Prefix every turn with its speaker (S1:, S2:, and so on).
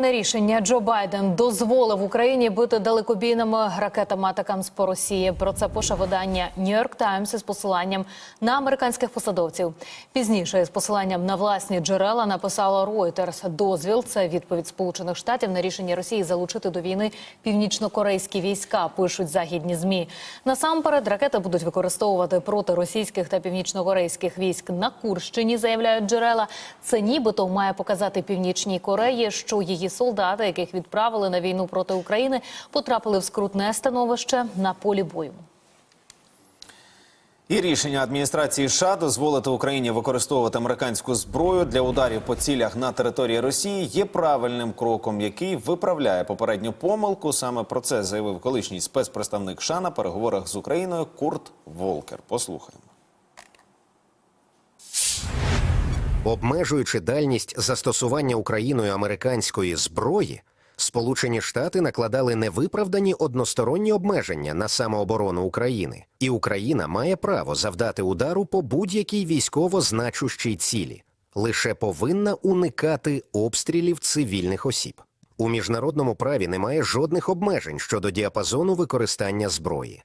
S1: Не рішення Джо Байден дозволив Україні бити далекобійними ракетами атакамс по Росії. Про це пише видання York Times із посиланням на американських посадовців. Пізніше з посиланням на власні джерела написала Reuters. Дозвіл це відповідь Сполучених Штатів на рішення Росії залучити до війни північно-корейські війська. Пишуть західні змі. Насамперед ракети будуть використовувати проти російських та північно-корейських військ на Курщині. Заявляють джерела. Це нібито має показати північній Кореї, що її солдати, яких відправили на війну проти України, потрапили в скрутне становище на полі бою.
S2: І рішення адміністрації США дозволити Україні використовувати американську зброю для ударів по цілях на території Росії є правильним кроком, який виправляє попередню помилку. Саме про це заявив колишній спецпредставник США на переговорах з Україною Курт Волкер. Послухаємо.
S3: Обмежуючи дальність застосування Україною американської зброї, Сполучені Штати накладали невиправдані односторонні обмеження на самооборону України, і Україна має право завдати удару по будь-якій військово значущій цілі, лише повинна уникати обстрілів цивільних осіб. У міжнародному праві немає жодних обмежень щодо діапазону використання зброї.